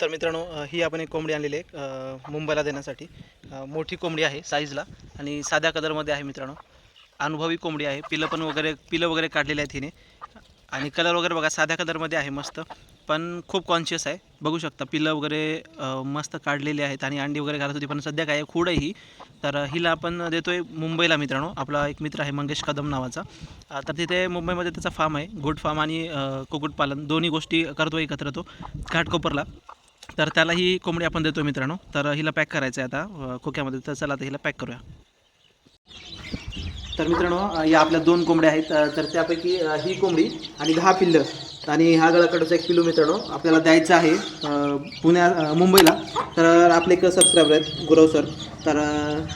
तर मित्रांनो ही आपण एक कोंबडी आणलेली आहे मुंबईला देण्यासाठी. मोठी कोंबडी आहे साईजला आणि साध्या कलरमध्ये आहे मित्रांनो. अनुभवी कोंबडी आहे. पिलं पण वगैरे पिलं वगैरे काढलेली आहेत हिने. आणि कलर वगैरे बघा साध्या कलरमध्ये आहे मस्त. पण खूप कॉन्शियस आहे. बघू शकता पिलं वगैरे मस्त काढलेली आहेत आणि अंडी वगैरे घालत होती पण सध्या काय आहे, खूड आहे ही. तर हिला आपण देतो आहे मुंबईला मित्रांनो. आपला एक मित्र आहे मंगेश कदम नावाचा. तर तिथे मुंबईमध्ये त्याचा फार्म आहे गुड फार्म आणि कुक्कुटपालन. दोन्ही गोष्टी करतो एकत्र तो घाटकोपरला. तर त्याला ही कोंबडी आपण देतो मित्रांनो. तर हिला पॅक करायचं आहे आता खोक्यामध्ये. तर चला आता हिला पॅक करूया. तर मित्रांनो या आपल्या दोन कोंबड्या आहेत. तर त्यापैकी ही कोंबडी आणि दहा पिल्लं. आणि हा गळाकडचा एक पिल्लू मित्रांनो आपल्याला द्यायचा आहे पुण्या मुंबईला. तर आपले एक सबस्क्रायबर आहेत गुरव सर तर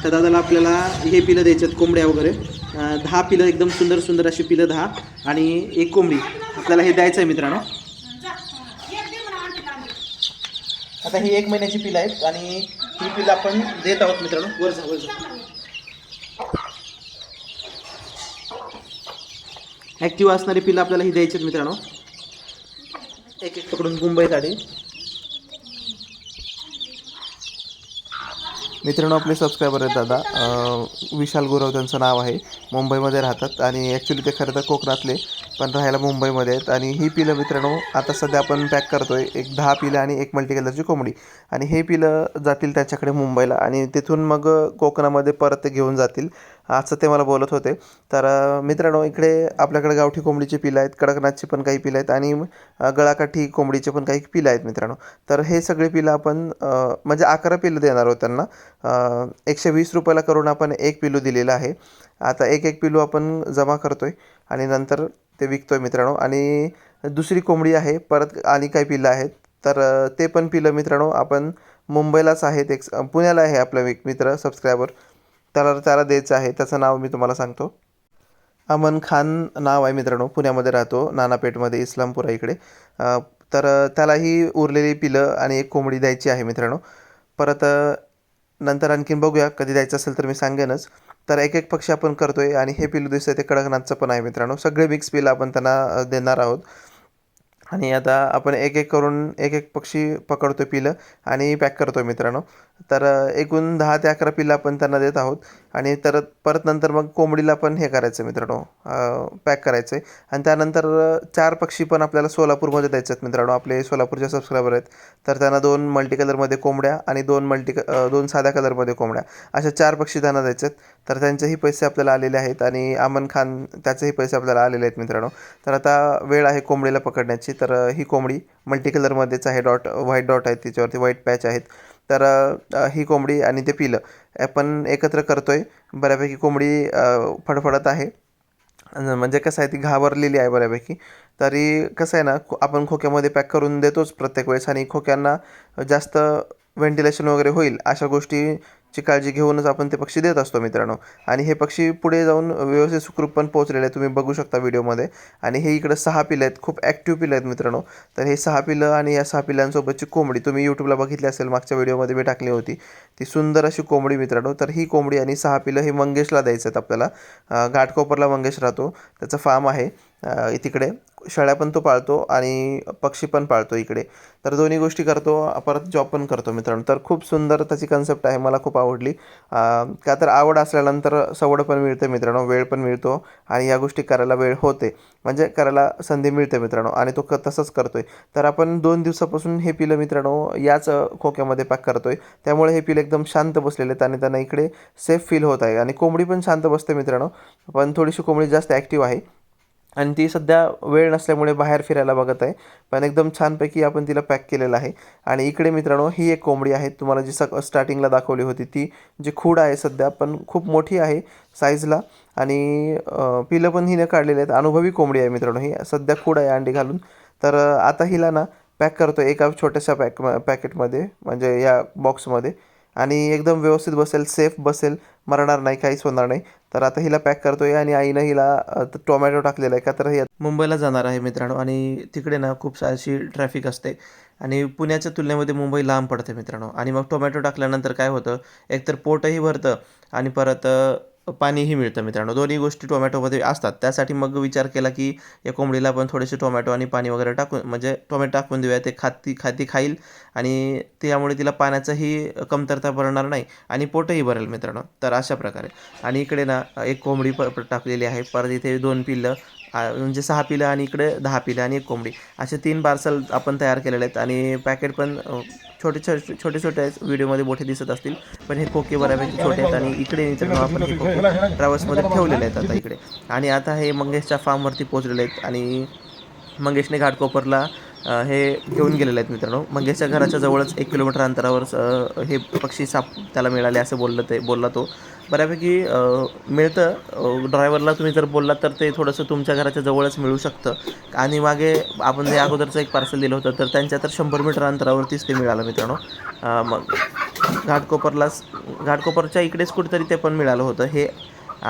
त्या दादाला आपल्याला हे पिलं द्यायचे आहेत कोंबड्या वगैरे. दहा पिलं एकदम सुंदर सुंदर अशी पिलं दहा. आणि एक कोंबडी. आपल्याला हे द्यायचं आहे मित्रांनो. आता ही एक महिन्याची पिलं आहेत आणि ही पिलं आपण देत आहोत मित्रांनो. वर जा वर जा. ॲक्टिव्ह असणारी पिलं आपल्याला ही द्यायची आहेत मित्रांनो. एक एक पकडून मुंबईसाठी मित्रांनो आपले सबस्क्रायबर आहेत दादा. विशाल गुरव त्यांचं नाव आहे. मुंबईमध्ये राहतात आणि ॲक्च्युली ते खरं तर कोकणातले. पण राहायला मुंबईमध्ये आहेत. आणि ही पिलं मित्रांनो आता सध्या आपण पॅक करतो आहे एक दहा पिलं आणि एक मल्टी कलरची कोंबडी. आणि हे पिलं जातील त्यांच्याकडे मुंबईला आणि तिथून मग कोकणामध्ये परत ते घेऊन जातील. असं ते मला बोलत होते. तर मित्रांनो इकडे आपल्याकडे गावठी कोंबडीची पिलं आहेत कडकनाथची पण काही पिलं आहेत आणि गळाकाठी कोंबडीचे पण काही पिलं आहेत मित्रांनो. तर हे सगळे पिलं आपण म्हणजे अकरा पिलं देणार आहोत त्यांना. एकशे वीस रुपयाला करून आपण एक पिलू दिलेलं आहे. आता एक एक पिलू आपण जमा करतो आहे आणि नंतर ते विकतो आहे मित्रांनो. आणि दुसरी कोंबडी आहे परत आणि काही पिलं आहेत. तर ते पण पिलं मित्रांनो. आपण मुंबईलाच आहेत एक पुण्याला आहे आपला एक मित्र सबस्क्रायबर त्याला त्याला द्यायचं आहे. त्याचं नाव मी तुम्हाला सांगतो. अमन खान नाव आहे मित्रांनो. पुण्यामध्ये राहतो. नानापेठमध्ये इस्लामपुरा इकडे. तर त्यालाही उरलेली पिलं आणि एक कोंबडी द्यायची आहे मित्रांनो. परत नंतर आणखीन बघूया. कधी द्यायचं असेल तर मी सांगेनच. तर एक एक पक्षी आपण करतोय आणि हे पिलू दिसतंय ते कडकनाथचं पण आहे मित्रांनो. सगळे मिक्स पिलं आपण त्यांना देणार आहोत. आणि आता आपण एक एक करून एक एक पक्षी पकडतो पिलं आणि पॅक करतो मित्रांनो. तर एकूण दहा ते अकरा पिल्लं आपण त्यांना देत आहोत. आणि तर परत नंतर मग कोंबडीला पण हे करायचं मित्रांनो पॅक करायचं आहे आणि त्यानंतर चार पक्षी पण आपल्याला सोलापूरमध्ये द्यायचे आहेत मित्रांनो. आपले सोलापूरचे सबस्क्रायबर आहेत. तर त्यांना दोन मल्टी कलरमध्ये कोंबड्या आणि दोन मल्टी दोन साध्या कलरमध्ये कोंबड्या. अशा चार पक्षी त्यांना द्यायचे आहेत तर त्यांचेही पैसे आपल्याला आलेले आहेत आणि अमन खान त्याचेही पैसे आपल्याला आलेले आहेत मित्रांनो. तर आता वेळ आहे कोंबडीला पकडण्याची. तर ही कोंबडी मल्टी कलरमध्येच आहे. डॉट व्हाईट डॉट आहेत तिच्यावरती व्हाईट पॅच आहेत. तर ही कोंबडी आणि ते पिलं. आपण एकत्र करतो आहे बऱ्यापैकी कोंबडी फडफडत आहे. म्हणजे कसं आहे ती घाबरलेली आहे बऱ्यापैकी. तरी कसं आहे ना खो- आपण खोक्यामध्ये पॅक करून देतोच प्रत्येक वेळेस आणि खोक्यांना जास्त व्हेंटिलेशन वगैरे होईल अशा गोष्टी ची काळजी घेऊनच आपण ते पक्षी देत असतो मित्रांनो. आणि हे पक्षी पुढे जाऊन व्यवस्थित सुखरूप पण पोहोचलेले आहेत. तुम्ही बघू शकता व्हिडिओमध्ये. आणि हे इकडं सहा पिलं आहेत. खूप ॲक्टिव्ह पिलं आहेत मित्रांनो. तर हे सहा पिलं आणि या सहा पिलांसोबतची कोंबडी तुम्ही यूट्यूबला बघितली असेल मागच्या व्हिडिओमध्ये मी टाकली होती. ती सुंदर अशी कोंबडी मित्रांनो. तर ही कोंबडी आणि सहा पिलं हे मंगेशला द्यायचं आहेत आपल्याला घाटकोपरला मंगेश राहतो. त्याचं फार्म आहे. तिकडे. शेळ्या पण तो पाळतो आणि पक्षी पण पाळतो इकडे. तर दोन्ही गोष्टी करतो परत जॉब पण करतो मित्रांनो. तर खूप सुंदर त्याची कन्सेप्ट आहे मला खूप आवडली. का तर आवड असल्यानंतर सवड पण मिळते मित्रांनो वेळ पण मिळतो आणि या गोष्टी करायला वेळ होते. म्हणजे करायला संधी मिळते मित्रांनो आणि तो क तसंच करतो आहे तर आपण दोन दिवसापासून हे पिलं मित्रांनो याच खोक्यामध्ये पॅक आहे त्यामुळे हे पिलं एकदम शांत बसलेले आहेत आणि त्यांना इकडे सेफ फील होत आहे. आणि कोंबडी पण शांत बसते मित्रांनो. पण थोडीशी कोंबडी जास्त ॲक्टिव्ह आहे. आणि ती सध्या वेळ नसल्यामुळे बाहेर फिरायला बघत आहे. पण एकदम छानपैकी आपण तिला पॅक केलेलं आहे. आणि इकडे मित्रांनो ही एक कोंबडी आहे. तुम्हाला जी सक स्टार्टिंगला दाखवली होती ती जी खूड आहे सध्या पण खूप मोठी आहे साईजला आणि पिलं पण हिने काढलेली आहेत. अनुभवी कोंबडी आहे मित्रांनो ही. सध्या खूड आहे अंडी घालून. तर आता हिला ना पॅक करतो एका छोट्याशा पॅक पॅकेटमध्ये म्हणजे या बॉक्समध्ये आणि एकदम व्यवस्थित बसेल सेफ बसेल. मरणार नाही काहीच होणार नाही. तर आता हिला पॅक करतो आहे आणि आईनं हिला टोमॅटो टाकलेला आहे का तर हे मुंबईला जाणार आहे मित्रांनो. आणि तिकडे ना खूप अशी ट्रॅफिक असते. आणि पुण्याच्या तुलनेमध्ये मुंबई लांब पडते मित्रांनो. आणि मग टोमॅटो टाकल्यानंतर काय होतं? एकतर पोटही भरतं आणि परत पाणीही मिळतं मित्रांनो. दोन्ही गोष्टी टोमॅटोमध्ये असतात. त्यासाठी मग विचार केला की या कोंबडीला पण थोडेसे टोमॅटो आणि पाणी वगैरे टाकून म्हणजे टोमॅटो टाकून देऊया. ते खाती खाती खाईल आणि त्यामुळे तिला पाण्याचाही कमतरता पडणार नाही आणि पोटही भरेल मित्रांनो. तर अशा प्रकारे. आणि इकडे ना एक कोंबडी प टाकलेली आहे. परत इथे दोन पिल्लं म्हणजे सहा पिलं आणि इकडे दहा पिलं आणि एक कोंबडी. असे तीन पार्सल आपण तयार केलेले आहेत आणि पॅकेट पण छोटे छोटे छोटे छोटे आहेत व्हिडिओमध्ये मोठे दिसत असतील. पण हे खोके बऱ्यापैकी छोटे आहेत आणि इकडे मित्रांनो आपण हे खोके ट्रॅव्हल्समध्ये ठेवलेले आहेत आता इकडे. आणि आता हे मंगेशच्या फार्मवरती पोहोचलेले आहेत आणि मंगेशने घाटकोपरला हे घेऊन गेलेले आहेत मित्रांनो. मंगेशच्या घराच्या जवळच एक किलोमीटर अंतरावर हे पक्षी साप त्याला मिळाले असं बोललं ते बोलला तो. बऱ्यापैकी मिळतं. ड्रायव्हरला तुम्ही जर बोललात तर ते थोडंसं तुमच्या घराच्या जवळच मिळू शकतं. आणि मागे आपण जे अगोदरचं एक पार्सल दिलं होतं तर त्यांच्या तर शंभर मीटर अंतरावरतीच ते मिळालं मित्रांनो. मग घाटकोपरलाच घाटकोपरच्या इकडेच कुठेतरी ते पण मिळालं होतं. हे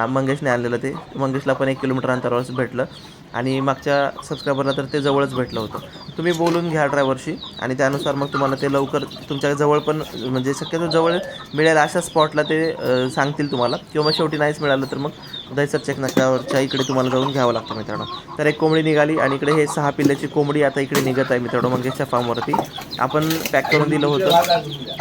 मंगेशने आणलेलं ते. मंगेशला पण एक किलोमीटर अंतरावरच भेटलं. आणि मागच्या सबस्क्रायबरला तर ते जवळच भेटलं होतं. तुम्ही बोलून घ्या ड्रायव्हरशी आणि त्यानुसार मग तुम्हाला ते लवकर तुमच्या जवळ पण म्हणजे शक्यतो जवळ मिळेल अशा स्पॉटला ते सांगतील तुम्हाला. किंवा मग शेवटी नाहीच मिळालं तर मग दहीसर चेक नाक्यावरच्या इकडे तुम्हाला जाऊन घ्यावं लागतं मित्रांनो. तर एक कोंबडी निघाली आणि इकडे हे सहा पिल्ल्याची कोंबडी आता इकडे निघत आहे मित्रांनो मंगेशच्या फार्मवरती. आपण पॅक करून दिलं होतं.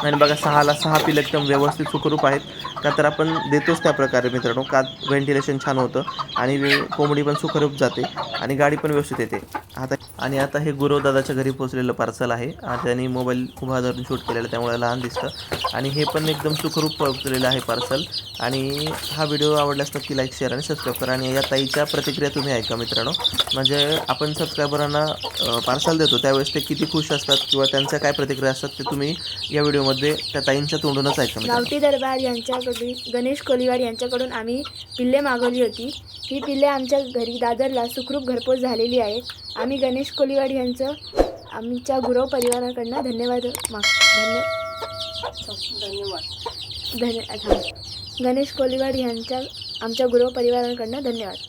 आणि बघा सहाला सहा पिल्लं एकदम व्यवस्थित सुखरूप आहेत. का तर आपण देतोच त्या प्रकारे मित्रांनो. का व्हेंटिलेशन छान होतं आणि कोंबडी पण सुखरूप जाते आणि गाडी पण व्यवस्थित येते. आता आणि आता हे गुरुदादाच्या घरी पोचलेलं पार्सल आहे. आ, त्यांनी मोबाईल उभा धरून शूट केलेलं त्यामुळे लहान दिसतं. आणि हे पण एकदम सुखरूप पोचलेलं आहे पार्सल आणि हा व्हिडिओ आवडल्यास नक्की लाईक शेअर आणि सबस्क्राईब करा आणि या ताईच्या प्रतिक्रिया तुम्ही ऐका मित्रांनो. म्हणजे आपण सबस्क्रायबरांना पार्सल देतो त्यावेळेस ते किती खुश असतात किंवा त्यांच्या काय प्रतिक्रिया असतात ते तुम्ही या व्हिडिओमध्ये त्या ताईंच्या तोंडूनच ऐका गावठी दरबार यांच्याकडून गणेश कोलिवाड यांच्याकडून आम्ही पिल्ले मागवली होती. ही पिल्ले आमच्या घरी दादरला सुखरूप घरपोच झालेली आहेत. आम्ही गणेश कोलिवाड यांचं आमच्या गुरव परिवाराकडनं धन्यवाद माग धन्य धन्य हा. गणेश कोलिवाड यांच्या आमच्या गृहपरिवारांकडनं धन्यवाद.